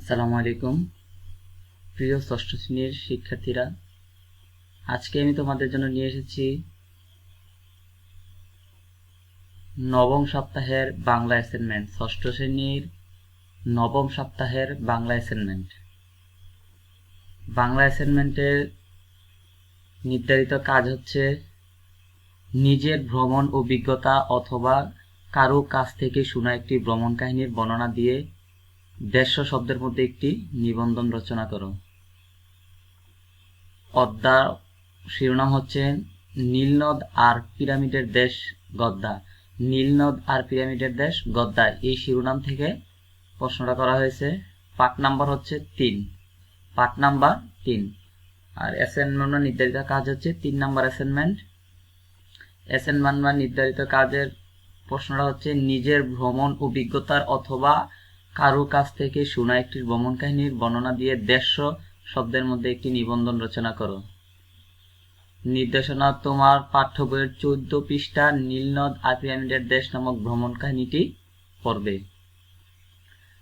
আসসালামু আলাইকুম। প্রিয় ষষ্ঠ শ্রেণির শিক্ষার্থীরা, আজকে আমি তোমাদের জন্য নিয়ে এসেছি নবম সপ্তাহের বাংলা অ্যাসাইনমেন্ট ষষ্ঠ শ্রেণির নবম সপ্তাহের বাংলা অ্যাসাইনমেন্ট বাংলা অ্যাসাইনমেন্টের নির্ধারিত কাজ হচ্ছে নিজের ভ্রমণ অভিজ্ঞতা অথবা কারও কাছ থেকে শোনা একটি ভ্রমণ কাহিনীর বর্ণনা দিয়ে দেড়শো শব্দের মধ্যে একটি নিবন্ধন রচনা করো। অদ্যা শিরোনাম হচ্ছে নীলনদ আর পিরামিডের দেশ গদ্দা। নীলনদ আর পিরামিডের দেশ গদ্দা, এই শিরোনাম থেকে প্রশ্নটা করা হয়েছে। পার্ট নাম্বার হচ্ছে তিন। পার্ট নাম্বার তিন। আর অ্যাসাইনমেন্ট নির্ধারিত কাজ হচ্ছে তিন নাম্বার অ্যাসাইনমেন্ট অ্যাসাইনমেন্ট বা নির্ধারিত কাজের প্রশ্নটা হচ্ছে নিজের ভ্রমণ অভিজ্ঞতার অথবা কারও কাছ থেকে শোনা একটি ভ্রমণ কাহিনীর বর্ণনা দিয়ে দেড়শো শব্দের মধ্যে একটি নিবন্ধন রচনা করো। নির্দেশনা, তোমার পাঠ্য বইয়ের চোদ্দ পৃষ্ঠা নীলনদ আর পিরামিডের দেশ নামক ভ্রমণ কাহিনীটি পড়বে।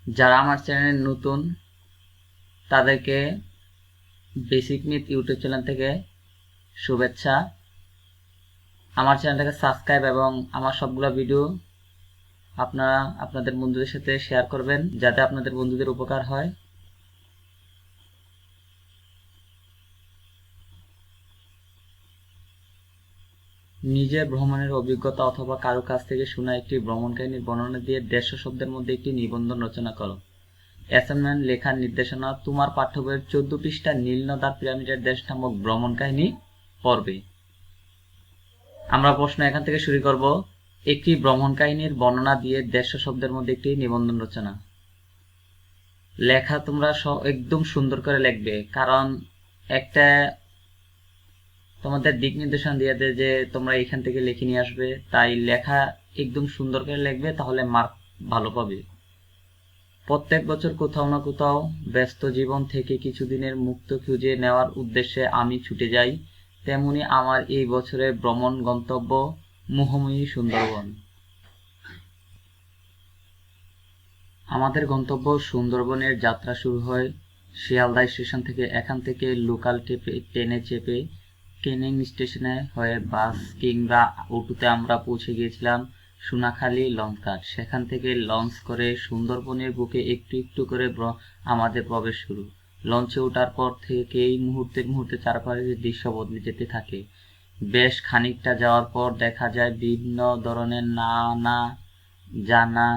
যারা আমার চ্যানেলে নতুন, তাদেরকে বেসিক মিথ ইউটিউব চ্যানেল থেকে শুভেচ্ছা। আমার চ্যানেলটাকে সাবস্ক্রাইব এবং আমার সবগুলো ভিডিও আপনারা আপনাদের বন্ধুদের সাথে শেয়ার করবেন, যাতে আপনাদের বন্ধুদের উপকার হয়। নিজের ভ্রমণের অভিজ্ঞতা অথবা কারও কাছ থেকে শোনা একটি ভ্রমণ কাহিনীর বর্ণনা দিয়ে দেড়শো শব্দের মধ্যে একটি নিবন্ধন রচনা করো। অ্যাসাইনমেন্ট, লেখার নির্দেশনা, তোমার পাঠ্য বইয়ের চোদ্দ পৃষ্ঠা নীলনদার পিরামিডের দেশ নামক ভ্রমণ কাহিনী পড়বে আমরা প্রশ্ন এখান থেকে শুরু করব। একটি ভ্রমণ কাহিনীর বর্ণনা দিয়ে দেড়শো শব্দের মধ্যে একটি নিবন্ধন রচনা। লেখা তোমরা একদম সুন্দর করে লিখবে, কারণ একটা তোমাদের দিক নির্দেশনা দিয়ে দেয় যে তোমরা এখান থেকে লিখে নিয়ে আসবে, তাই লেখা একদম সুন্দর করে লিখবে, তাহলে মার্ক ভালো পাবে। প্রত্যেক বছর কোথাও না কোথাও ব্যস্ত জীবন থেকে কিছুদিনের মুক্ত খুঁজে নেওয়ার উদ্দেশ্যে আমি ছুটে যাই, তেমনি আমার এই বছরের ভ্রমণ গন্তব্য মোহময়ী সুন্দরবন। আমাদের গন্তব্য সুন্দরবনের যাত্রা শুরু হয় শিয়ালদা স্টেশন থেকে। এখান থেকে লোকাল টেপে, ট্রেনে চেপে ক্যানিং স্টেশনে হয়ে বাস কিংবা অটোতে আমরা পৌঁছে গিয়েছিলাম সোনাখালী লঞ্চঘাট। সেখান থেকে লঞ্চ করে সুন্দরবনের বুকে একটু একটু করে আমাদের প্রবেশ শুরু। লঞ্চে ওঠার পর থেকেই মুহূর্তের মুহূর্তে চারপাশের দৃশ্য বদলে যেতে থাকে। বেশ খানিকটা যাওয়ার পর দেখা যায় বিভিন্ন ধরনের নানা জানা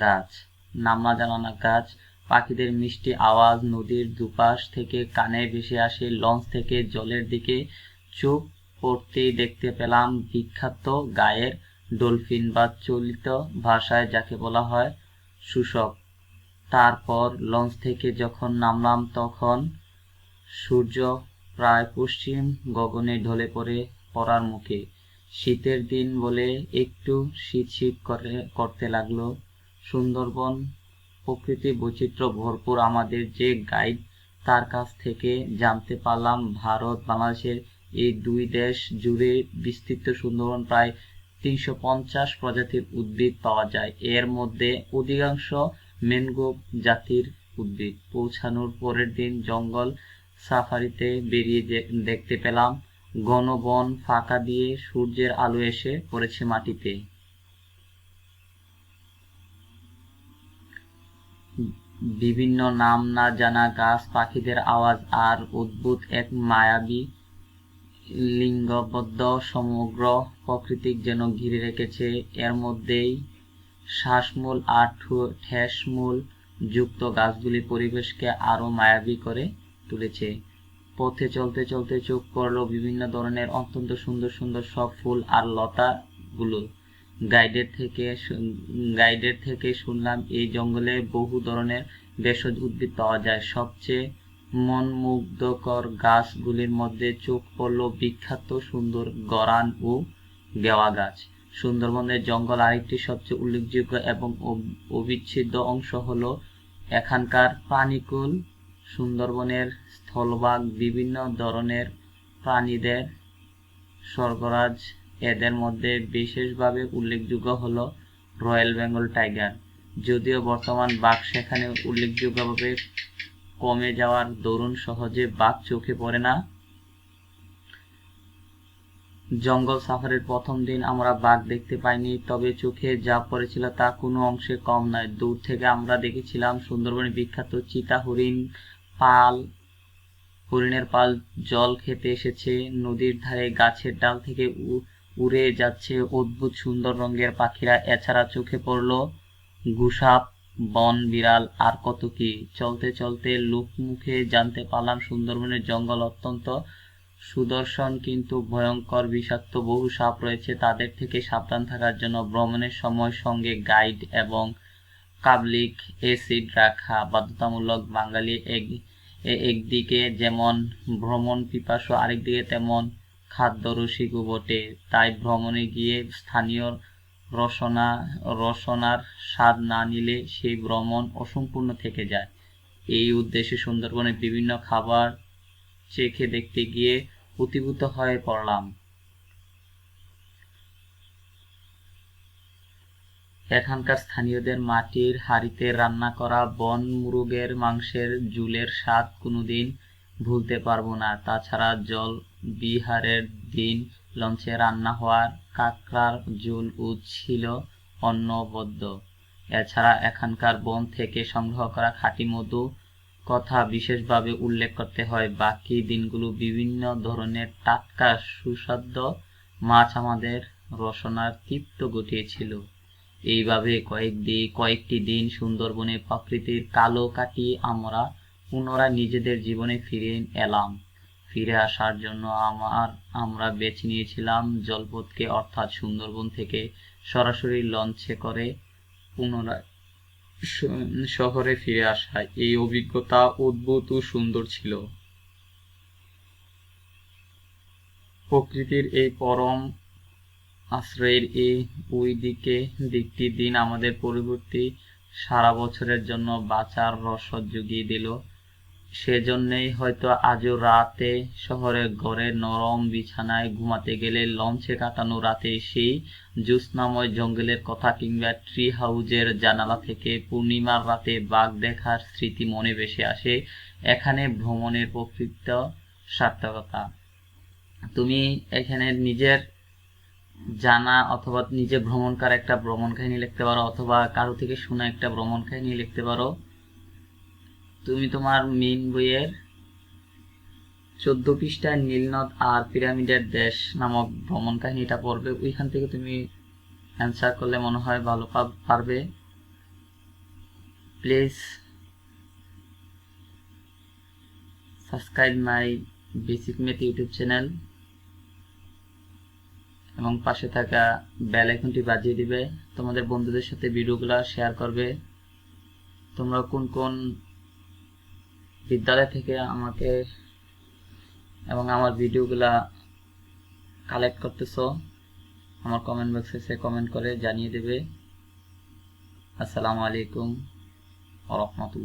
গাছ নামা জানানা গাছ, পাখিদের মিষ্টি আওয়াজ, নদীর দুপাশ থেকে কানে ভেসে আসে, লঞ্চ থেকে জলের দিকে চোখ পড়তেই দেখতে পেলাম বিখ্যাত গায়ের ডলফিন বা চলিত ভাষায় যাকে বলা হয় শুশক তারপর লঞ্চ থেকে যখন নামলাম, তখন সূর্য প্রায় পশ্চিম গগনে ঢলে পড়ে পড়ার মুখে। শীতের দিন বলে একটু শীত শীত করে, করতে লাগল। সুন্দরবন প্রকৃতি বৈচিত্র্য ভরপুর। আমাদের যে গাইড তার কাছ থেকে জানতে পারলাম, ভারত, বাংলাদেশের এই দুই দেশ জুড়ে বিস্তৃত সুন্দরবন প্রায় তিনশো পঞ্চাশ প্রজাতির উদ্ভিদ পাওয়া যায়। এর মধ্যে অধিকাংশ ম্যানগ্রোভ জাতির উদ্ভিদ। পৌঁছানোর পরের দিন জঙ্গল সাফারিতে বেরিয়ে দেখতে পেলাম। ঘন বন ফাঁকা দিয়ে সূর্যের আলো এসে পড়েছে মাটিতে। বিভিন্ন নাম না জানা গাছ পাখিদের আওয়াজ আর অদ্ভুত এক মায়াবী লিঙ্গবদ্ধ সমগ্র প্রকৃতিক যেন ঘিরে রেখেছে। এর মধ্যেই শ্বাসমূল আর ঠেসমূল যুক্ত গাছগুলি পরিবেশকে আরও মায়াবী করে তুলেছে। পথে চলতে চলতে চোখ পড়ল বিভিন্ন ধরনের অত্যন্ত সুন্দর সুন্দর সব ফুল আর লতাগুলো। গাইডের থেকে গাইডের থেকে শুনলাম এই জঙ্গলে বহু ধরনের ভেষজ উদ্ভিদ পাওয়া যায়। সবচেয়ে মনমুগ্ধকর গাছগুলির মধ্যে চোখ পড়ল বিখ্যাত সুন্দর গরান ও গেওয়া গাছ। সুন্দরবনের জঙ্গল আরেকটি সবচেয়ে উল্লেখযোগ্য এবং অবিচ্ছেদ্য অংশ হল এখানকার প্রাণীকুল সুন্দরবনের স্থলভাগ বিভিন্ন ধরনের প্রাণীদের স্বর্গরাজ। এদের মধ্যে বিশেষভাবে উল্লেখযোগ্য হল রয়্যাল বেঙ্গল টাইগার। যদিও বর্তমান বাঘ সেখানে উল্লেখযোগ্যভাবে কমে যাওয়ার দরুন সহজে বাঘ চোখে পড়ে না। জঙ্গল সাফারির প্রথম দিন আমরা বাঘ দেখতে পাইনি, তবে চোখে যা পড়েছিল তা কোনো অংশে কম নয়। দূর থেকে আমরা দেখেছিলাম সুন্দরবনে বিখ্যাত চিতা হরিণ পাল, হরিণের পাল জল খেতে এসেছে। নদীর ধারে গাছের ডাল থেকে উড়ে যাচ্ছে অদ্ভুত সুন্দর রঙের পাখিরা। এছাড়া চোখে পড়ল গুসাপ, বন বিড়াল, আর কত কি। চলতে চলতে লোকমুখে জানতে পারলাম সুন্দরবনের জঙ্গল অত্যন্ত সুদর্শন কিন্তু ভয়ঙ্কর বিষাক্ত বহু সাপ রয়েছে। তাদের থেকে সাবধান থাকার জন্য ভ্রমণের সময় সঙ্গে গাইড এবং কাবলিক এসিড রাখা, বাধ্যতামূলক বাঙালি এক একদিকে যেমন ভ্রমণ পিপাসু আরেকদিকে তেমন খাদ্য রসিকও বটে। তাই ভ্রমণে গিয়ে স্থানীয় রসনা, রসনার স্বাদ না নিলে সেই ভ্রমণ অসম্পূর্ণ থেকে যায়। এই উদ্দেশ্যে সুন্দরবনের বিভিন্ন খাবার চেখে দেখতে গিয়ে প্রতিভূত হয়ে পড়লাম। এখানকার স্থানীয়দের মাটির হাড়িতে রান্না করা বন মুরগের মাংসের জুলের স্বাদ কোনোদিন ভুলতে পারব না। তাছাড়া জল বিহারের দিন লঞ্চে রান্না হওয়ার কাঁকড়ার ঝুল ও ছিল অন্নবদ্য। এছাড়া এখানকার বন থেকে সংগ্রহ করা খাঁটি মধু কথা বিশেষভাবে উল্লেখ করতে হয়। বাকি দিনগুলো বিভিন্ন ধরনের টাটকা সুস্বাদ্য মাছ আমাদের রসনার তৃপ্ত ঘটিয়েছিল এইভাবে কয়েকদিন কয়েকটি দিন সুন্দরবনে প্রকৃতির কালো কাটিয়ে আমরা পুনরায় নিজেদের জীবনে ফিরে এলাম। ফিরে আসার জন্য আমার, আমরা বেছে নিয়েছিলাম জলপথকে, অর্থাৎ সুন্দরবন থেকে সরাসরি লঞ্চে করে পুনরায় শহরে ফিরে আসা। এই অভিজ্ঞতা অদ্ভুত ও সুন্দর ছিল। প্রকৃতির এই পরম আশ্রয়ের এই ওই দিকে দিকটি দিন আমাদের পরবর্তী সারা বছরের জন্য বাঁচার রসদ জুগিয়ে দিল। সেজন্যই হয়তো আজও রাতে শহরের ঘরে নরম বিছানায় ঘুমাতে গেলে লঞ্চে কাটানো রাতে সেই জ্যোৎস্নাময় জঙ্গলের কথা কিংবা ট্রি হাউজের জানালা থেকে পূর্ণিমার রাতে বাঘ দেখার স্মৃতি মনে ভেসে আসে। এখানে ভ্রমণের প্রকৃত সার্থকতা। তুমি এখানে নিজের জানা অথবা নিজে ভ্রমণকার একটা ভ্রমণ কাহিনী লিখতে পারো, অথবা কারও থেকে শোনা একটা ভ্রমণ কাহিনী লিখতে পারো। তুমি তোমার মেইন বইয়ের চোদ্দ পৃষ্ঠায় নীলনদ আর পিরামিডের দেশ নামক ভ্রমণ কাহিনীটা পড়বে। ওইখান থেকে তুমি অ্যান্সার করলে মনে হয় ভালো পারবে। Please subscribe my basic math YouTube channel এবং পাশে থাকা বেল আইকনটি বাজিয়ে দিবে। তোমাদের বন্ধুদের সাথে ভিডিওগুলো শেয়ার করবে। তোমরা কোন কোন বিদ্যালয় থেকে আমাকে এবং আমার ভিডিওগুলা কালেক্ট করতেছো, আমার কমেন্ট বক্সে সে কমেন্ট করে জানিয়ে দেবে। আসসালামু আলাইকুম রহমতুল্লাহ।